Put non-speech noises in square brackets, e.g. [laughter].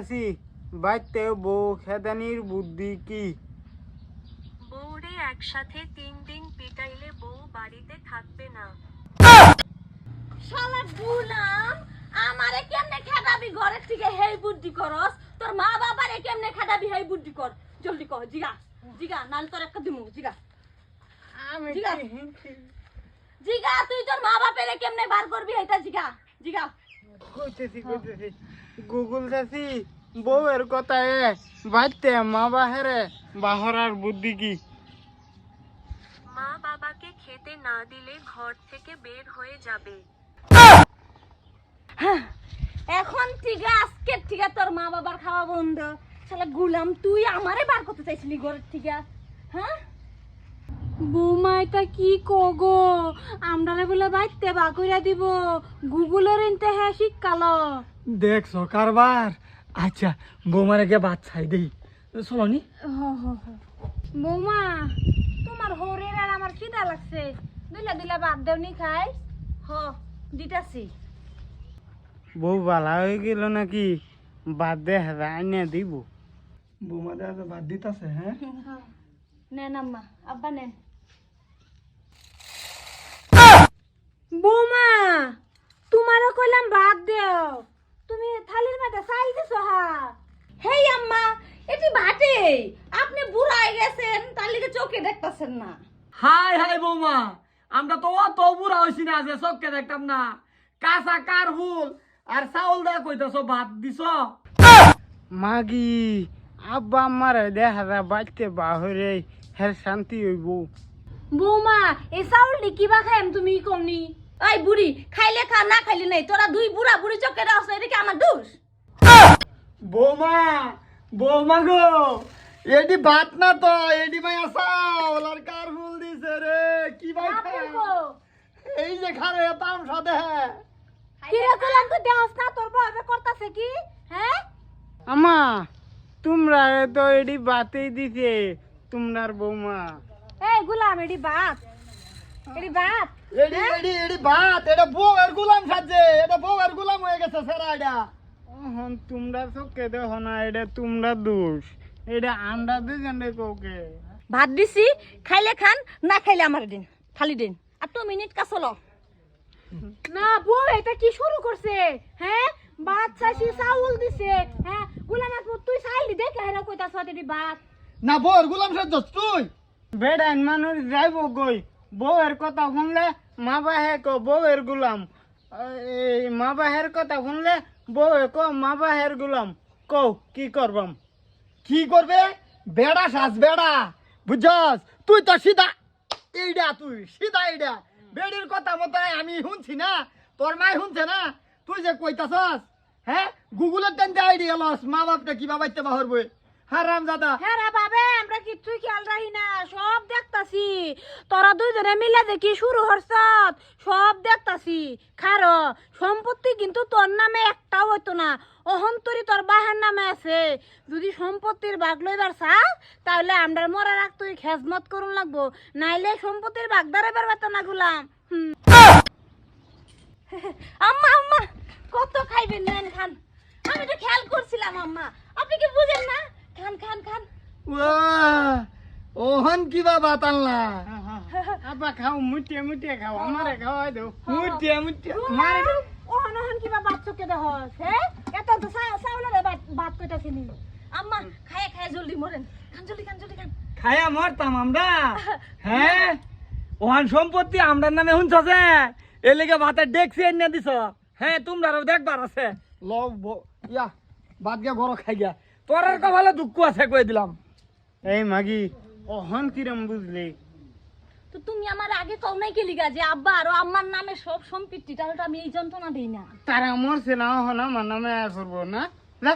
চাচি বাইতে বউ খেদানির বুদ্ধি কি? বউরে একসাথে তিন দিন পিটাইলে বউ বাড়িতে থাকবে না। শালা গুলাম আমারে কেমনে খেদাবি ঘরের থেকে? হেই বুদ্ধি করস তোর মা বাবারে কেমনে খেদাবি? হেই বুদ্ধি কর। জলদি কর জিগা জিগা নাল তোর একটা দিমু জিগা। আমি জিগা। তুই তোর মা বাপেরে কেমনে বার করবি? এটা জিগা জিগা। কইতেছি কইতেছি। গুগল চাচি বউয়ের কথা এ বাইতে মা বাহেরে বাহরার বুদ্ধি কি? মা বাবাকে খেতে না দিলে ঘর থেকে বের হয়ে যাবে। হ্যাঁ, এখন ঠিক আজকে ঠিক তোর মা বাবার খাওয়া বন্ধ। শালা গুলাম তুই আমারে বার করতে চাইছিলি ঘরের থেকে হ্যাঁ? বৌমা এটা কি কগো? আমরারে বলে বাইতে বা কইরা দিব। গুগলের ইনতে হ্যাঁ শিক্ষালো। দেখছ কারবার? আচ্ছা বৌমারে গে বাদ ছাই দেই। চলনি? বৌমা তোমার হরের আর আমার খিদা লাগছে। দিলা দিলা বাদ দেওনি খাই। হ দিতাছি। বউ বালা হয়ে গেল নাকি? বাদ দে আইনে দিব। বৌমা দেখা বাদ দিতাছে হ্যাঁ? নেন আম্মা আব্বা নেন বৌমা তোমারও কইলাম বাদ দেও তুমি থালির মধ্যে চাল দিছো হা হেই আম্মা এটি ভাটে আপনি বুড়াই গেছেন তার লিগে দেখতাছেন না? হাই হাই বৌমা আমরা তো অত বুড়া হইছি না যে চোখকে দেখতাম না। কাঁচা কার হুল আর চাউল দেয়া কইতাছ ভাত দিছ। মাগি আব্বা আমার দেখা যায় বাড়তে বাহরে হের শান্তি হইব। বৌমা এই চাউল নি কিবা খাইম তুমি কমনি ওই বুড়ি খাইলে খা না খাইলে নাই। তোরা দুই বুড়া বুড়ি চোখে দাও এদিকে আমার দোষ? বৌমা বৌমা গো এডি ভাত না তো এডি মাইয়া চাউল আর কার হুল দিছে রে? কি ভাই। এই যে খারে তাম সাথে কিরে কইলাম তো দেহস না তোর বাবা করতাছে কি? হ্যাঁ? আমা তোমরা তো এডি বাতেই দিছে তোমরার বৌমা। এই গুলাম এডি ভাত এডি ভাত এডি এডি এডি ভাত এটা বউয়ের গুলাম সাজে এটা বউয়ের গুলাম হয়ে গেছে সেরা এটা। তোমরা চোখে দেখো না এটা তোমরা দোষ। এটা আমরা দুজনে কোকে ভাত দিছি খাইলে খান না খাইলে আমার দিন খালি দিন। আর তো মিনিট কা চলো না বউ এটা কি শুরু করছে? হ্যাঁ? ভাত চাইছি চাউল দিছে। হ্যাঁ? গুলাম তুই চাইলি দেখে হেরা কইতাছ এডি ভাত। না বউয়ের গুলাম সাজছ তুই? বেড়াইন মানুষ যাইব গই বউয়ের কথা শুনলে মা বাহে কো বউয়ের গুলাম। এই মা বাহের কথা শুনলে বউয়ে কো মা বাহের গুলাম। কও কি করবাম? কি করবে? বেড়া সাজ, বেড়া। বুঝছ তুই তো সিধা এইডা তুই, সিধা এইডা। বেড়ির কথা মতো আমি শুনছি না, তোর মাই শুনছে না? তুই যে কইতাছস হ্যাঁ? গুগলের টেনতে আইডি লস মা বাপটা কীভাবে বাহর বাহরবে? হারাম দাদা। হ্যাঁ আমরা খেয়াল সব দেখতাছি। তোরা দুইজনে মিলে দেখি শুরু হরছত, সব দেখতাছি। খার, সম্পত্তি কিন্তু তোর নামে একটাও হইতো না। অহন্তরি তোর নামে আছে। যদি সম্পত্তির ভাগ লইবার চাস, তাহলে আমরা মরার আগ তুই খেজমত করুন লাগবো। নাইলে সম্পত্তির ভাগ দাঁড়াবার বাতা না গুলাম। [laughs] আম্মা আম্মা, কত খাইবেন খান আমি তো খেয়াল করছিলাম, আম্মা। আপনি কি বুঝেন না? খান খান খান। ওহন কিবা বাত আনলা? [laughs] আব্বা খাও মুটিয়ে মুটিয়ে খাও আমারে খাওয়াই দেও। মুটিয়া মুটিয়া মারে ওহন ওহন কিবা বাত চকে দেহ? হ্যাঁ এত তো চাউলের বাত বাত কইতাছি নি আম্মা খায় খায় জলদি মরেন। খান জলদি খান জলদি খান। খায়া মরতাম আমরা। [laughs] হ্যাঁ ওহান সম্পত্তি আমরার নামে শুনছছে এ লেগে ভাতের ডেকছি এনে দিছ। হ্যাঁ তোমরাও দেখবার আছে। ব- ইয়া বাদ গিয়া ঘর খাই গিয়া। কথা কপালে দুঃখ আছে কই দিলাম। এই মাগি অহন কিরম বুঝলি? তো তুমি আমার আগে কও নাই কে লিগা যে আব্বা আর আম্মার নামে সব সম্পত্তি তাহলে তো আমি এই যন্ত্রণা দেই না। তারা মরছে না অহন আমার নামে আয় করব না? যা।